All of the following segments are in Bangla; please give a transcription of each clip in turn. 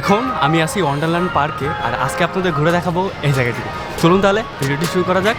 এখন আমি আছি ওয়ান্ডারল্যান্ড পার্কে আর আজকে আপনাদের ঘুরে দেখাবো এই জায়গাটি। চলুন তাহলে, ভিডিওটি শুরু করা যাক।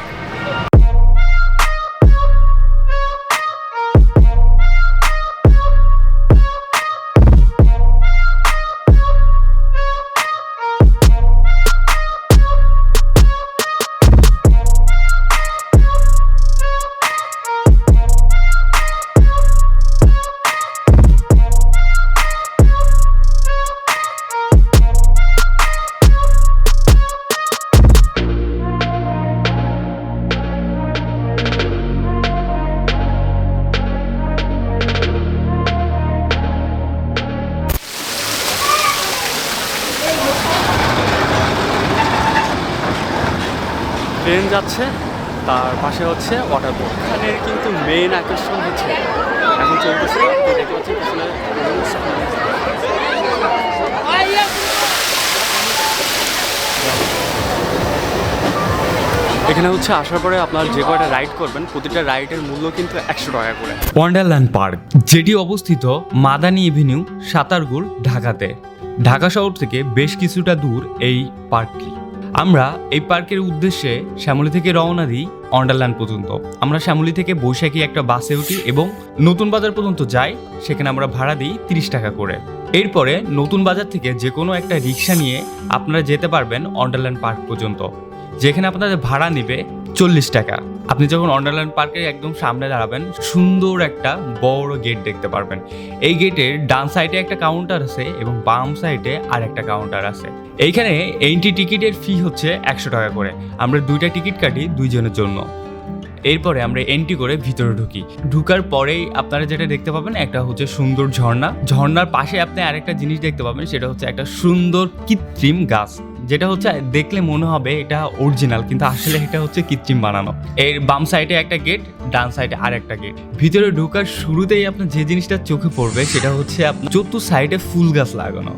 ট্রেন যাচ্ছে, তার পাশে হচ্ছে ওয়াটার বোর্ড এখানে কিন্তু মেন আকর্ষণ হচ্ছে, এখন চলতেছে এখানে হচ্ছে আসার পরে আপনার যে কয়টা রাইড করবেন, প্রতিটা রাইডের মূল্য কিন্তু একশো টাকা করে। ওয়ান্ডারল্যান্ড পার্ক যেটি অবস্থিত মাদানী এভিনিউ সাতারগুল ঢাকাতে। ঢাকা শহর থেকে বেশ কিছুটা দূর এই পার্কটি আমরা এই পার্কের উদ্দেশ্যে শ্যামলি থেকে রওনা দিই অন্ডারল্যান্ড পর্যন্ত। আমরা শ্যামলি থেকে বৈশাখী একটা বাসে উঠি এবং নতুন বাজার পর্যন্ত যাই, সেখানে আমরা ভাড়া দিই তিরিশ টাকা করে। এরপরে নতুন বাজার থেকে যে কোনো একটা রিক্সা নিয়ে আপনারা যেতে পারবেন অন্ডারল্যান্ড পার্ক পর্যন্ত। যেখানে আপনাদের ভাড়া নেবে চল্লিশ টাকা। আপনি যখন অন্ডারল্যান্ড পার্কের একদম সামনে দাঁড়াবেন, সুন্দর একটা বড় গেট দেখতে পারবেন। এই গেটের ডান সাইডে একটা কাউন্টার আছে এবং বাম সাইডে আর একটা কাউন্টার আছে। এইখানে এন্ট্রি টিকিটের ফি হচ্ছে একশো টাকা করে। আমরা দুইটা টিকিট কাটি দুইজনের জন্য। এরপরে আমরা এন্ট্রি করে ভিতরে ঢুকি। ঢুকার পরেই আপনারা যেটা দেখতে পাবেন, একটা হচ্ছে সুন্দর ঝর্ণা। ঝর্ণার পাশে আপনি আরেকটা জিনিস দেখতে পাবেন, সেটা হচ্ছে একটা সুন্দর কৃত্রিম গাছ। যেটা হচ্ছে, দেখলে মনে হবে এটা অরিজিনাল কিন্তু আসলে এটা হচ্ছে কৃত্রিম বানানো। এর বাম সাইডে একটা গেট ডান সাইডে আর একটা গেট ভিতরে ঢোকার শুরুতেই আপনার যে জিনিসটা চোখে পড়বে, সেটা হচ্ছে আপনার চতুর সাইডে ফুল গাছ লাগানো।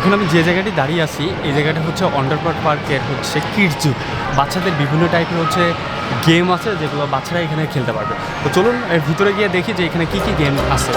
এখন আমি যে জায়গাটি দাঁড়িয়ে আছি, এই জায়গাটা হচ্ছে অন্ডারপার্ট পার্কের হচ্ছে কিডজু বাচ্চাদের বিভিন্ন টাইপের হচ্ছে গেম আছে যেগুলো বাচ্চারা এখানে খেলতে পারবে। তো চলুন এর ভিতরে গিয়ে দেখি যে এখানে কী কী গেম আছে।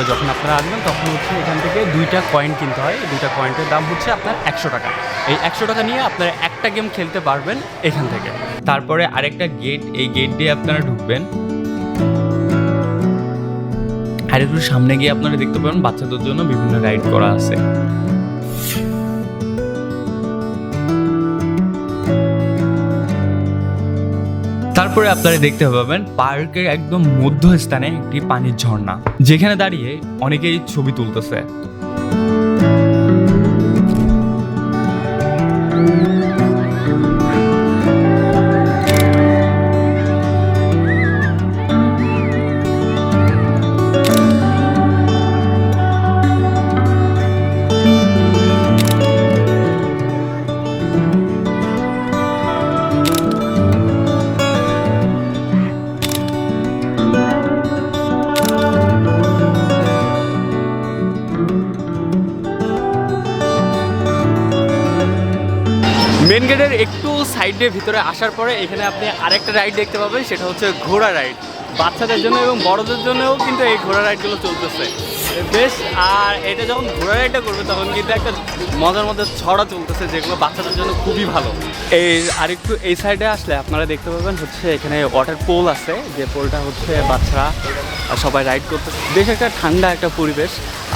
ভিতরে যখন আপনারা আসবেন, তখন হচ্ছে এখান থেকে দুইটা কয়েন কিনতে হয়। দুইটা কয়েন্টের দাম হচ্ছে আপনার একশো টাকা। এই একশো টাকা নিয়ে আপনারা একটা গেম খেলতে পারবেন এখান থেকে। তারপরে আরেকটা গেট এই গেট দিয়ে আপনারা ঢুকবেন। আর একটু সামনে গিয়ে আপনারা দেখতে পাবেন, বাচ্চাদের জন্য বিভিন্ন রাইড করা আছে। তারপরে আপনারা দেখতে পাবেন পার্কের একদম মধ্যস্থানে একটি পানির ঝর্ণা, যেখানে দাঁড়িয়ে অনেকেই ছবি তুলতেছে। মেন গেটের একটু সাইডে ভিতরে আসার পরে এখানে আপনি আরেকটা রাইড দেখতে পাবেন, সেটা হচ্ছে ঘোড়া রাইড বাচ্চাদের জন্য এবং বড়দের জন্যও কিন্তু এই ঘোড়া রাইডগুলো চলতেছে। বেশ, আর এটা যখন ঘোড়া রাইডটা করবে, তখন কিন্তু একটা মজার মধ্যে ছড়া চলতেছে, যেগুলো বাচ্চাদের জন্য খুবই ভালো। এই আরেকটু এই সাইডে আসলে আপনারা দেখতে পাবেন হচ্ছে এখানে ওয়াটার পোল আছে, যে পোলটা হচ্ছে বাচ্চারা সবাই রাইড করতেছে। বেশ একটা ঠান্ডা একটা পরিবেশ।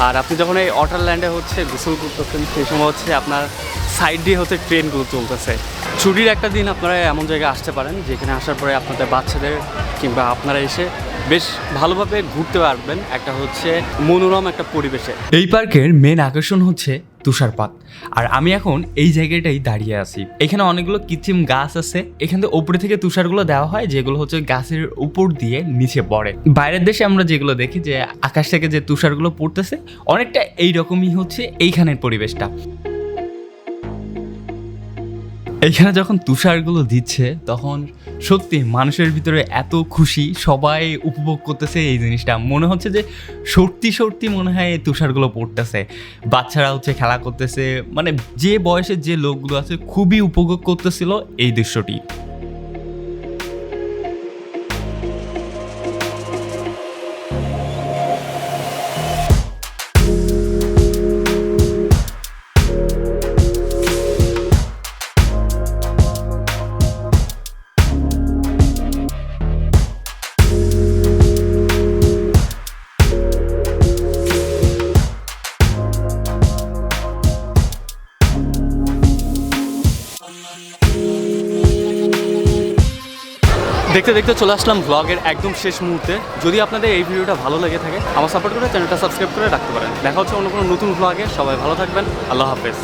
আর আপনি যখন এই ওয়াটারল্যান্ডে হচ্ছে গোসল করতেছেন, সেই সময় হচ্ছে আপনার সাইড দিয়ে হচ্ছে ট্রেনগুলো চলতেছে। ছুটির একটা দিন আপনারা এমন জায়গায় আসতে পারেন, যেখানে আসার পরে আপনাদের বাচ্চাদের কিংবা আপনারা এসে বেশ ভালোভাবে ঘুরতে পারবেন। একটা হচ্ছে মনোরম একটা পরিবেশে। এই পার্কের মেন আকর্ষণ হচ্ছে তুষারপাত। আর আমি এখন এই জায়গাটাই দাঁড়িয়ে আছি। এখানে অনেকগুলো কৃত্রিম গাছ আছে। এখান থেকে উপরে থেকে তুষারগুলো দেওয়া হয়, যেগুলো হচ্ছে গাছের উপর দিয়ে নিচে পড়ে। বাইরের দেশে আমরা যেগুলো দেখি যে আকাশ থেকে যে তুষারগুলো পড়তেছে, অনেকটা এইরকমই হচ্ছে এইখানের পরিবেশটা। এখানে যখন তুষারগুলো দিচ্ছে, তখন সত্যি মানুষের ভিতরে এত খুশি, সবাই উপভোগ করতেছে এই জিনিসটা। মনে হচ্ছে যে সত্যি সত্যি মনে হয় এই তুষারগুলো পড়তেছে। বাচ্চারা হচ্ছে খেলা করতেছে মানে যে বয়সের যে লোকগুলো আছে, খুবই উপভোগ করতেছিল এই দৃশ্যটি। দেখতে দেখতে চলে আসলাম ব্লগের একদম শেষ মুহূর্তে। যদি আপনাদের এই ভিডিওটা ভালো লেগে থাকে, আমার সাপোর্ট করে চ্যানেলটা সাবস্ক্রাইব করে রাখতে পারেন। দেখা হচ্ছে অন্য কোনো নতুন ব্লগে সবাই ভালো থাকবেন। আল্লাহ হাফেজ।